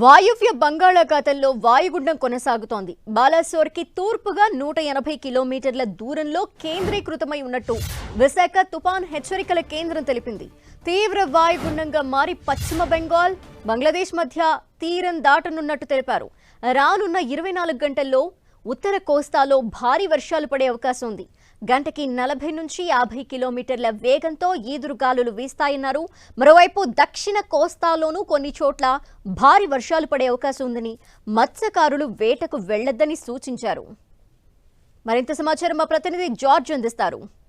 వాయువ్య బంగాళాఖాతంలో వాయుగుండం కొనసాగుతోంది. బాలాసోర్కి తూర్పుగా నూట ఎనభై కిలోమీటర్ల దూరంలో కేంద్రీకృతమై ఉన్నట్టు విశాఖ తుపాన్ హెచ్చరికల కేంద్రం తెలిపింది. తీవ్ర వాయుగుండంగా మారి పశ్చిమ బెంగాల్ బంగ్లాదేశ్ మధ్య తీరం దాటనున్నట్టు తెలిపారు. రానున్న ఇరవై నాలుగు గంటల్లో ఉత్తర కోస్తాలో భారీ వర్షాలు పడే అవకాశం ఉంది. గంటకి నలభై నుంచి యాభై కిలోమీటర్ల వేగంతో ఈదురుగాలులు వీస్తాయన్నారు. మరోవైపు దక్షిణ కోస్తాలోనూ కొన్ని చోట్ల భారీ వర్షాలు పడే అవకాశం ఉందని మత్స్యకారులు వేటకు వెళ్ళొద్దని సూచించారు. మరింత సమాచారం మా ప్రతినిధి జార్జ్ అందిస్తారు.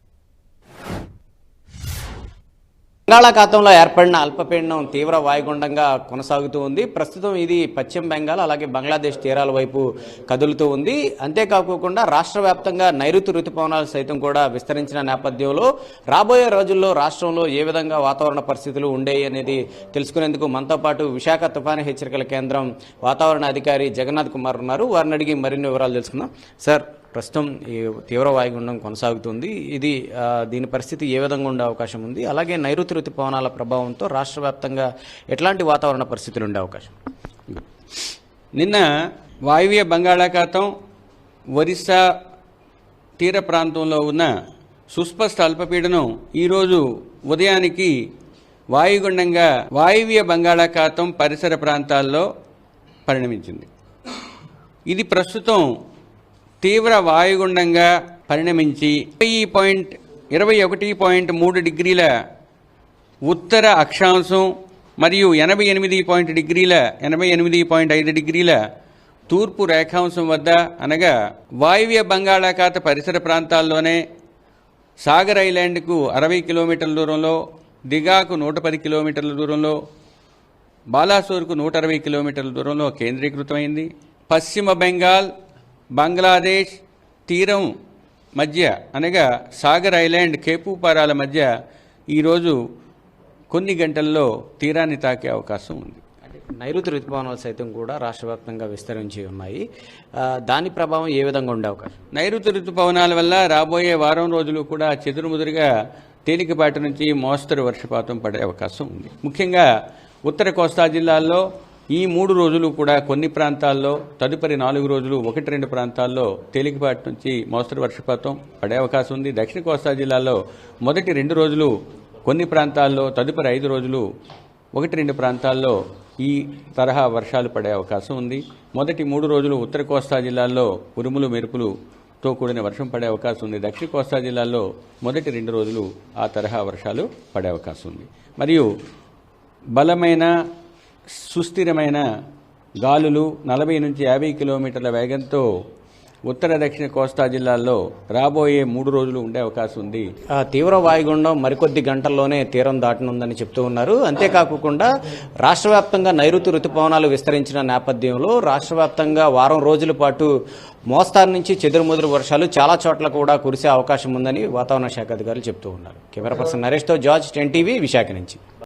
బంగాళాఖాతంలో ఏర్పడిన అల్పపీడనం తీవ్ర వాయుగుండంగా కొనసాగుతూ ఉంది. ప్రస్తుతం ఇది పశ్చిమ బెంగాల్ అలాగే బంగ్లాదేశ్ తీరాల వైపు కదులుతూ ఉంది. అంతేకాకుండా రాష్ట్ర వ్యాప్తంగా నైరుతి రుతుపవనాలు సైతం కూడా విస్తరించిన నేపథ్యంలో రాబోయే రోజుల్లో రాష్ట్రంలో ఏ విధంగా వాతావరణ పరిస్థితులు ఉండేవి అనేది తెలుసుకునేందుకు మనతో పాటు విశాఖ తుఫాను హెచ్చరికల కేంద్రం వాతావరణ అధికారి జగన్నాథ్ కుమార్ ఉన్నారు. వారిని అడిగి మరిన్ని వివరాలు తెలుసుకుందాం. సార్ ప్రస్తుతం ఈ తీవ్ర వాయుగుండం కొనసాగుతుంది. ఇది దీని పరిస్థితి ఏ విధంగా ఉండే అవకాశం ఉంది? అలాగే నైరుతి ఋతుపవనాల ప్రభావంతో రాష్ట్ర వ్యాప్తంగా ఎట్లాంటి వాతావరణ పరిస్థితులు ఉండే అవకాశం? నిన్న వాయువ్య బంగాళాఖాతం ఒరిస్సా తీర ప్రాంతంలో ఉన్న సుస్పష్ట అల్పపీడనం ఈరోజు ఉదయానికి వాయుగుండంగా వాయువ్య బంగాళాఖాతం పరిసర ప్రాంతాల్లో పరిణమించింది. ఇది ప్రస్తుతం తీవ్ర వాయుగుండంగా పరిణమించి ఇరవై పాయింట్ ఇరవై ఒకటి పాయింట్ మూడు డిగ్రీల ఉత్తర అక్షాంశం మరియు ఎనభై ఎనిమిది పాయింట్ డిగ్రీల ఎనభై ఎనిమిది పాయింట్ ఐదు డిగ్రీల తూర్పు రేఖాంశం వద్ద అనగా వాయువ్య బంగాళాఖాత పరిసర ప్రాంతాల్లోనే సాగర్ ఐలాండ్కు అరవై కిలోమీటర్ల దూరంలో దిగాకు నూట పది కిలోమీటర్ల దూరంలో బాలాసోర్కు నూట అరవై కిలోమీటర్ల దూరంలో కేంద్రీకృతమైంది. పశ్చిమ బెంగాల్ బంగ్లాదేశ్ తీరం మధ్య అనగా సాగర్ ఐలాండ్ కేపూపారాల మధ్య ఈరోజు కొన్ని గంటల్లో తీరాన్ని తాకే అవకాశం ఉంది. అంటే నైరుతి ఋతుపవనాలు సైతం కూడా రాష్ట్ర వ్యాప్తంగా విస్తరించి ఉన్నాయి. దాని ప్రభావం ఏ విధంగా ఉండే అవకాశం? నైరుతి ఋతుపవనాల వల్ల రాబోయే వారం రోజులు కూడా చెదురుముదురుగా తేలికపాటి నుంచి మోస్తరు వర్షపాతం పడే అవకాశం ఉంది. ముఖ్యంగా ఉత్తర కోస్తా జిల్లాల్లో ఈ మూడు రోజులు కూడా కొన్ని ప్రాంతాల్లో తదుపరి నాలుగు రోజులు ఒకటి రెండు ప్రాంతాల్లో తేలికపాటి నుంచి మోస్తరు వర్షపాతం పడే అవకాశం ఉంది. దక్షిణ కోస్తా జిల్లాలో మొదటి రెండు రోజులు కొన్ని ప్రాంతాల్లో తదుపరి ఐదు రోజులు ఒకటి రెండు ప్రాంతాల్లో ఈ తరహా వర్షాలు పడే అవకాశం ఉంది. మొదటి మూడు రోజులు ఉత్తర కోస్తా జిల్లాల్లో ఉరుములు మెరుపులుతో కూడిన వర్షం పడే అవకాశం ఉంది. దక్షిణ కోస్తా జిల్లాల్లో మొదటి రెండు రోజులు ఆ తరహా వర్షాలు పడే అవకాశం ఉంది. మరియు బలమైన సుస్థిరమైన గాలులు నలభై నుంచి యాభై కిలోమీటర్ల వేగంతో ఉత్తర దక్షిణ కోస్తా జిల్లాల్లో రాబోయే మూడు రోజులు ఉండే అవకాశం ఉంది. ఆ, తీవ్ర వాయుగుండం మరికొద్ది గంటల్లోనే తీరం దాటనుందని చెప్తూ ఉన్నారు. అంతేకాకుండా రాష్ట్ర వ్యాప్తంగా నైరుతి రుతుపవనాలు విస్తరించిన నేపథ్యంలో రాష్ట్ర వ్యాప్తంగా వారం రోజుల పాటు మోస్తారు నుంచి చెదురుముదురు వర్షాలు చాలా చోట్ల కూడా కురిసే అవకాశం ఉందని వాతావరణ శాఖ అధికారులు చెప్తూ ఉన్నారు. కెమెరా పర్సన్ నరేష్తో జార్జ్ టెన్ టీవీ విశాఖ నుంచి.